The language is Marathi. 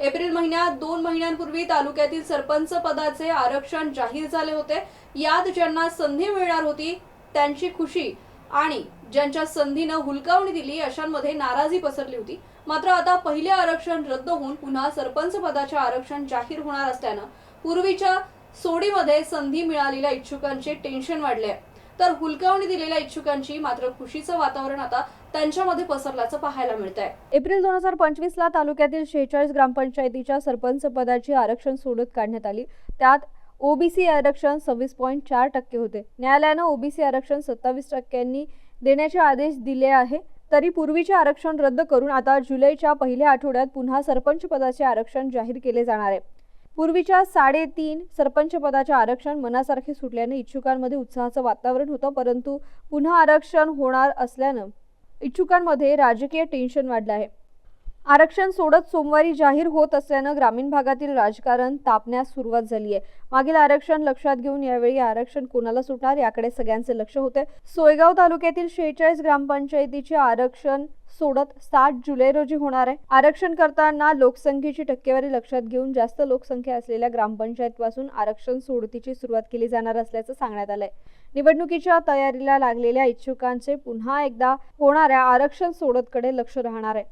एप्रिल महिन्यात दोन महिन्यांपूर्वी तालुक्यातील सरपंच पदाचे आरक्षण जाहीर झाले होते. यात ज्यांना संधी मिळणार होती त्यांची खुशी आणि ज्यांच्या संधीनं हुलकावणी दिली अशांमध्ये नाराजी पसरली होती. मात्र आता पहिले आरक्षण रद्द होऊन पुन्हा सरपंच पदाचे आरक्षण जाहीर होणार असल्यानं पूर्वीच्या सोडीमध्ये संधी मिळालेल्या इच्छुकांचे टेन्शन वाढले आहे तर हुलकावणी दिलेल्या इच्छुकांची मात्र खुशीचं वातावरण आता त्यांच्यामध्ये पसरल्याचं पाहायला मिळत आहे एप्रिल दोन हजार पंचवीस ला तालुक्यातील शेहेचाळीस ग्रामपंचायतीच्या सरपंच पदाची आरक्षण सोडत काढण्यात आली. त्यात ओबीसी आरक्षण सव्वीस पॉईंट चार टक्के होते. न्यायालयानं ओबीसी आरक्षण सत्तावीस टक्क्यांनी देण्याचे आदेश दिले आहे. तरी पूर्वीचे आरक्षण रद्द करून आता जुलैच्या पहिल्या आठवड्यात पुन्हा सरपंच पदाचे आरक्षण जाहीर केले जाणार आहे. पूर्वीच्या साडेतीन सरपंच पदाचे आरक्षण मनासारखे सुटल्याने इच्छुकांमध्ये उत्साहाचं वातावरण होतं परंतु पुन्हा आरक्षण होणार असल्यानं इच्छुकांमध्ये राजकीय टेन्शन वाढलं आहे. आरक्षण सोडत सोमवारी जाहीर होत असल्यानं ग्रामीण भागातील राजकारण तापण्यास सुरुवात झाली आहे. मागील आरक्षण लक्षात घेऊन यावेळी आरक्षण कोणाला सुटणार याकडे सगळ्यांचे लक्ष होते सोयगाव तालुक्यातील शेहेचाळीस ग्रामपंचायतीचे आरक्षण सोडत सात जुलै रोजी होणार आहे. आरक्षण करताना लोकसंख्येची टक्केवारी लक्षात घेऊन जास्त लोकसंख्या असलेल्या ग्रामपंचायतपासून आरक्षण सोडतीची सुरुवात केली जाणार असल्याचं सांगण्यात आलंय. निवडणुकीच्या तयारीला लागलेल्या इच्छुकांचे पुन्हा एकदा होणाऱ्या आरक्षण सोडतकडे लक्ष राहणार आहे.